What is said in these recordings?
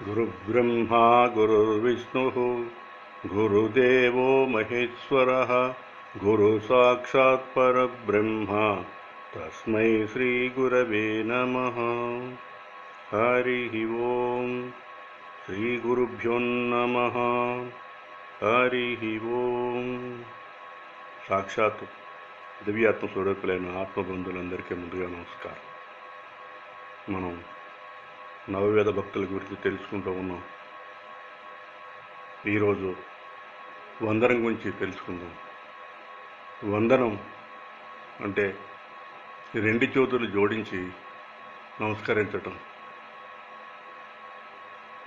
गुरुब्रह्मा गुरुर्विष्णुः गुरुदेवो महेश्वरः गुरुसाक्षात् परब्रह्म तस्मै श्रीगुरवे नमः हरिः ओम् श्रीगुरुभ्यो नमः హరిః ఓం సాక్షాత్ దివ్యాత్మ స్వరూపులైన ఆత్మబంధువులందరికీ ముందుగా నమస్కారం మనం నవవేద భక్తుల గురించి తెలుసుకుంటూ ఉన్నాం. ఈరోజు వందనం గురించి తెలుసుకుందాం. వందనం అంటే రెండు చేతులు జోడించి నమస్కరించటం.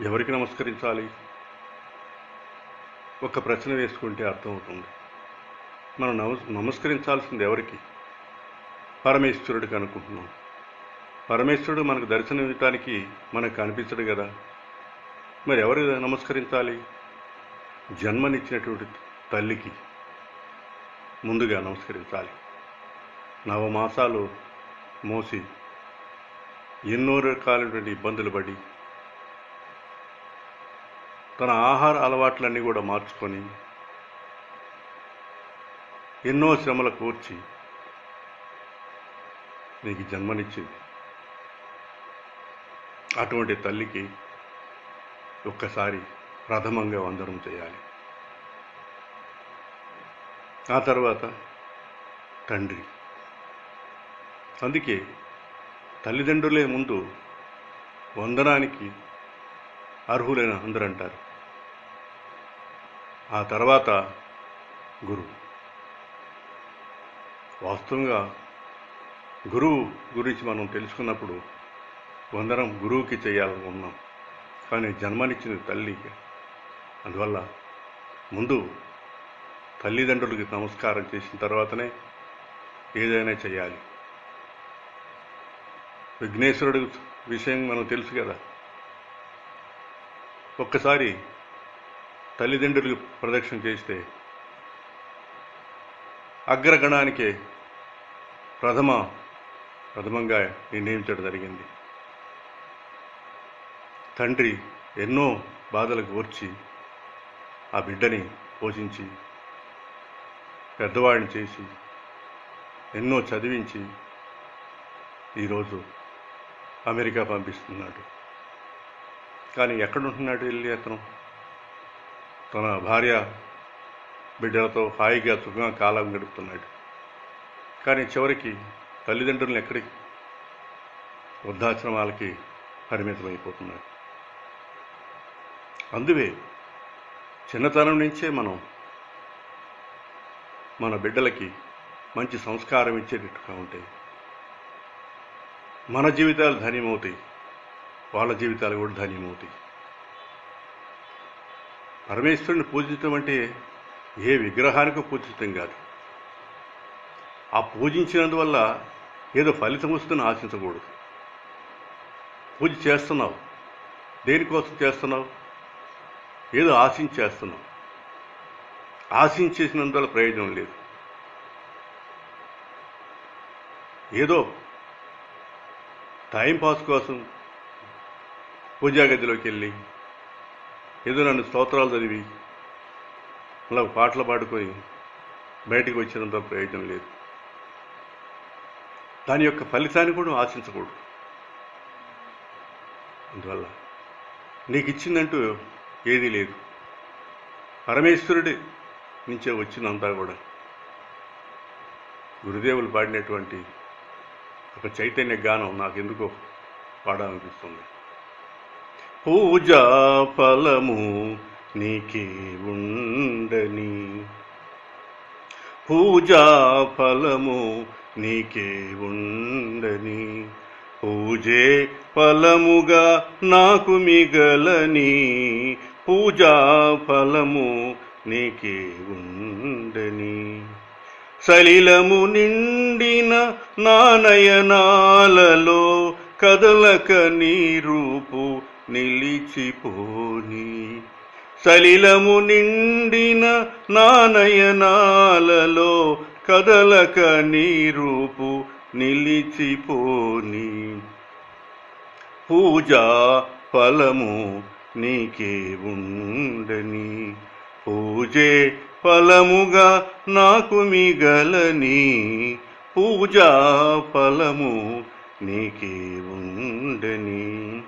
ఎవరికి నమస్కరించాలి? ఒక ప్రశ్న వేసుకుంటే అర్థమవుతుంది. మనం నమస్ నమస్కరించాల్సింది ఎవరికి? పరమేశ్వరుడికి అనుకుంటున్నాం. పరమేశ్వరుడు మనకు దర్శనం ఇవ్వటానికి మనకు కనిపించడు కదా. మరి ఎవరు నమస్కరించాలి? జన్మనిచ్చినటువంటి తల్లికి ముందుగా నమస్కరించాలి. నవమాసాలు మోసి ఎన్నో రకాలైనటువంటి ఇబ్బందులు పడి తన ఆహార అలవాట్లన్నీ కూడా మార్చుకొని ఎన్నో శ్రమలు కూర్చి నీకు జన్మనిచ్చింది. అటువంటి తల్లికి ఒక్కసారి ప్రథమంగా వందనం చేయాలి. ఆ తర్వాత తండ్రి. అందుకే తల్లిదండ్రులే ముందు వందనానికి అర్హులైన అందరూ అంటారు ఆ తర్వాత గురువు. వాస్తవంగా గురువు గురించి మనం తెలుసుకున్నప్పుడు వందనం గురువుకి చేయాలని ఉన్నాం కానీ జన్మనిచ్చిన తల్లి అందువల్ల ముందు తల్లిదండ్రులకి నమస్కారం చేసిన తర్వాతనే ఏదైనా చేయాలి. విఘ్నేశ్వరుడి విషయం మనం తెలుసు కదా. ఒక్కసారి తల్లిదండ్రులకు ప్రదక్షిణ చేస్తే అగ్రగణానికి ప్రథమ ప్రథమంగా నిర్ణయించడం జరిగింది. తండ్రి ఎన్నో బాధలకు ఓర్చి ఆ బిడ్డని పోషించి పెద్దవాడిని చేసి ఎన్నో చదివించి ఈరోజు అమెరికా పంపిస్తున్నాడు. కానీ ఎక్కడుంటున్నాడు వెళ్ళి అతను? తన భార్య బిడ్డలతో హాయిగా సుఖంగా కాలం గడుపుతున్నాడు. కానీ చివరికి తల్లిదండ్రులను ఎక్కడికి? వృద్ధాశ్రమాలకి పరిమితమైపోతున్నాడు. అందువే చిన్నతనం నుంచే మనం మన బిడ్డలకి మంచి సంస్కారం ఇచ్చేటట్టుగా ఉంటాయి మన జీవితాలు ధన్యమవుతాయి వాళ్ళ జీవితాలు కూడా ధన్యమవుతాయి. పరమేశ్వరుని పూజించడం అంటే ఏ విగ్రహానికి పూజించడం కాదు. ఆ పూజించినందువల్ల ఏదో ఫలితం వస్తుందని ఆశించకూడదు. పూజ చేస్తున్నావు. దేనికోసం చేస్తున్నావు? ఏదో ఆశించేస్తున్నాం. ఆశించేసినందువల్ల ప్రయోజనం లేదు. ఏదో టైంపాస్ కోసం పూజా గదిలోకి వెళ్ళి ఏదో నన్ను స్తోత్రాలు చదివి అలా పాటలు పాడుకొని బయటికి వచ్చినంత ప్రయోజనం లేదు. దాని యొక్క ఫలితాన్ని కూడా ఆశించకూడదు. అందువల్ల నీకు ఇచ్చిందంటూ ఏదీ లేదు. పరమేశ్వరుడి నుంచే వచ్చిందంతా కూడా గురుదేవులు పాడినటువంటి ఒక చైతన్య గానం నాకెందుకో పాడాలనిపిస్తుంది. పూజా ఫలము నీకే ఉండని. పూజా ఫలము నీకే ఉండని. పూజే ఫలముగా నాకు మిగలని. పూజా ఫలము నీకే ఉండని. సలిలము నిండిన నానయనాలలో కదలక నీ రూపు నిలిచిపోని. సలిలము నిండిన నానయనాలలో కదలక నీ రూపు నిలిచిపోని. పూజా ఫలము నీకే ఉండని పూజే ఫలముగా నాకు మిగలని పూజా ఫలము నీకే ఉండని.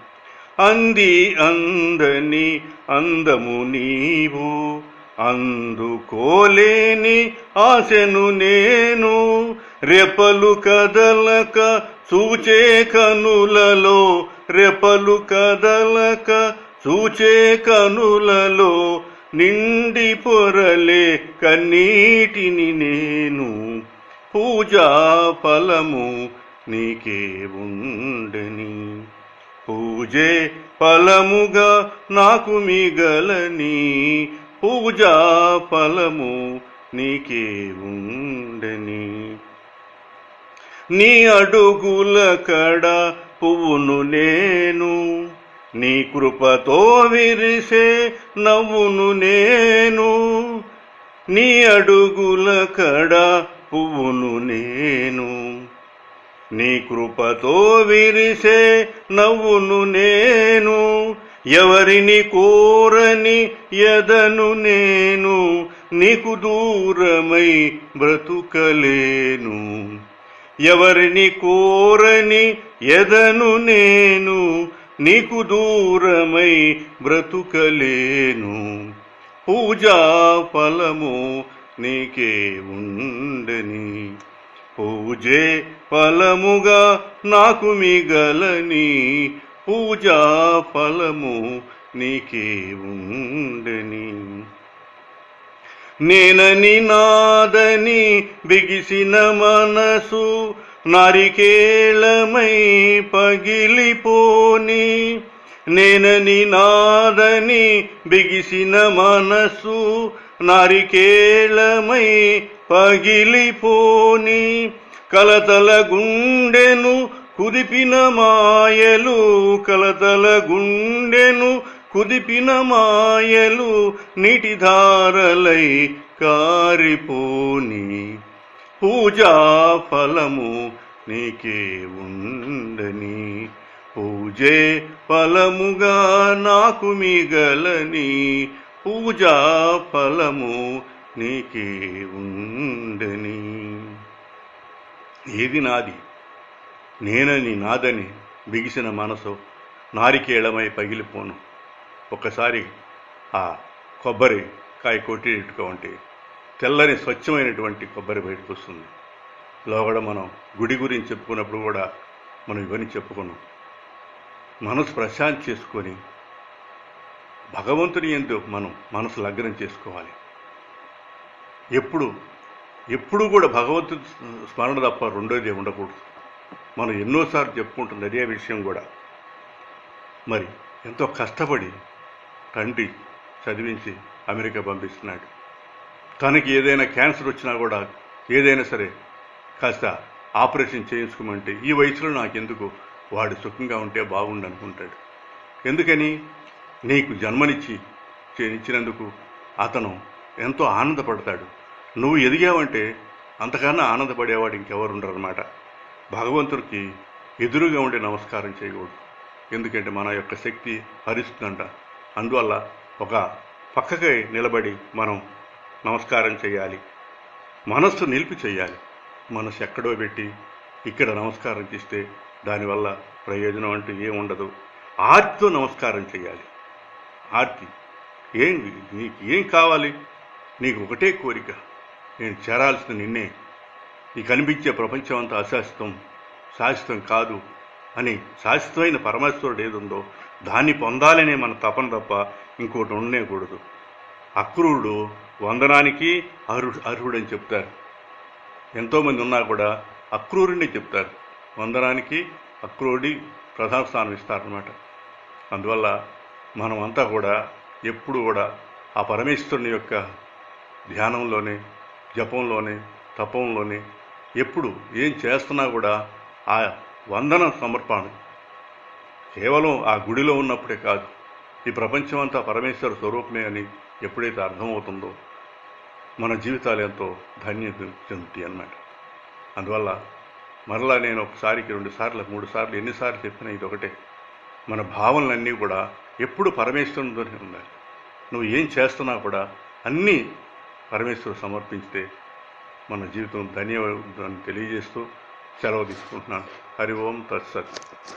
అంది అందని అందము నీవు అందుకోలేని ఆశను నేను. రెపలు కదలక చూచే కనులలో రెపలు కదలక చూచే కనులలో నిండి పొరలే కన్నీటిని నేను. పూజా ఫలము నీకే ఉండని. పూజే ఫలముగా నాకు మిగలని. పూజా ఫలము నీకే ఉండని. నీ అడుగుల కడ పువ్వును నేను నీ కృపతో విరిసే నవ్వును నేను. నీ అడుగుల కడ పువ్వును నేను. నీ కృపతో విరిసే నవ్వును నేను. ఎవరిని కోరని ఎదను నేను. నీకు దూరమై బ్రతుకలేను. ఎవరిని కోరని ఎదను నేను. నీకు దూరమై బ్రతుకలేను. పూజా ఫలము నీకే ఉండని. పూజే ఫలముగా నాకు మిగలని. పూజా ఫలము నీకే ఉండని. నేనని నాదని బిగిసిన మనసు నరికేళమై పగిలిపోని నేనని నాదని బిగిసిన మనసు నరికేళమై పగిలిపోని కలతల గుండెను కుదిపిన మాయలు కలతల గుండెను కుదిపిన మాయలు నీటిధారలై కారిపోని పూజా ఫలము నీకే ఉండని. పూజే ఫలముగా నాకు మిగలని. పూజా ఫలము నీకే ఉండని. ఏది నాది? నేనని నాదని బిగిసిన మనసు నారికేళమై పగిలిపోను. ఒక్కసారి ఆ కొబ్బరి కాయ కొట్టి ఉంటే తెల్లని స్వచ్ఛమైనటువంటి కొబ్బరి బయటకు వస్తుంది. లోగడ మనం గుడి గురించి చెప్పుకున్నప్పుడు కూడా మనం ఇవన్నీ చెప్పుకున్నాం. మనసు ప్రశాంతి చేసుకొని భగవంతుని ఎందు మనం మనసు లగ్నం చేసుకోవాలి. ఎప్పుడు ఎప్పుడు కూడా భగవంతుని స్మరణ తప్ప రెండోది ఉండకూడదు. మనం ఎన్నోసార్లు చెప్పుకుంటుంది అదే విషయం కూడా. మరి ఎంతో కష్టపడి తండ్రి చదివించి అమెరికా పంపిస్తున్నాడు. తనకి ఏదైనా క్యాన్సర్ వచ్చినా కూడా ఏదైనా సరే కాస్త ఆపరేషన్ చేయించుకోమంటే ఈ వయసులో నాకెందుకు? వాడు సుఖంగా ఉంటే బాగుండు అనుకుంటాడు ఎందుకని? నీకు జన్మనిచ్చి చే- ఇచ్చినందుకు అతను ఎంతో ఆనందపడతాడు. నువ్వు ఎదిగావంటే అంతకన్నా ఆనందపడేవాడు ఇంకెవరుండరనమాట భగవంతుడికి ఎదురుగా ఉండి నమస్కారం చేయకూడదు. ఎందుకంటే మన యొక్క శక్తి హరిస్తుందంట. అందువల్ల ఒక పక్కకి నిలబడి మనం నమస్కారం చేయాలి. మనస్సు నిలిపి చేయాలి. మనసు ఎక్కడో పెట్టి ఇక్కడ నమస్కారం చేస్తే దానివల్ల ప్రయోజనం అంటూ ఏం ఉండదు. ఆర్తితో నమస్కారం చేయాలి. ఆర్తి ఏం నీకు ఏం కావాలి? నీకు ఒకటే కోరిక. నేను చేరాల్సిన నిన్నే. ఈ కనిపించే ప్రపంచం అంతా అశాశ్వతం శాశ్వతం కాదు అని శాశ్వతమైన పరమేశ్వరుడు ఏదుందో దాన్ని పొందాలనే మన తపన తప్ప ఇంకోటి ఉండనేకూడదు అక్రూరుడు వందనానికి అర్హుడు అర్హుడని చెప్తారు. ఎంతోమంది ఉన్నా కూడా అక్రూరుడిని చెప్తారు. వందనానికి అక్రూరుడి ప్రధాన స్థానం ఇస్తారనమాట అందువల్ల మనం అంతా కూడా ఎప్పుడు కూడా ఆ పరమేశ్వరుని యొక్క ధ్యానంలోనే జపంలోనే తపంలోనే ఎప్పుడు ఏం చేస్తున్నా కూడా ఆ వందన సమర్పణ కేవలం ఆ గుడిలో ఉన్నప్పుడే కాదు ఈ ప్రపంచం అంతా పరమేశ్వర స్వరూపమే అని ఎప్పుడైతే అర్థమవుతుందో మన జీవితాలు ఎంతో ధన్యత చెందుతాయి అన్నమాట అందువల్ల మరలా నేను ఒకసారికి రెండు సార్లు మూడు సార్లు ఎన్నిసార్లు చెప్పినా ఇది ఒకటే. మన భావనలన్నీ కూడా ఎప్పుడు పరమేశ్వరునితోనే ఉండాలి. నువ్వు ఏం చేస్తున్నా కూడా అన్నీ పరమేశ్వరు సమర్పించితే మన జీవితం ధన్యవాదాన్ని తెలియజేస్తూ సెలవు తీసుకుంటున్నాను. హరి ఓం తత్సత్.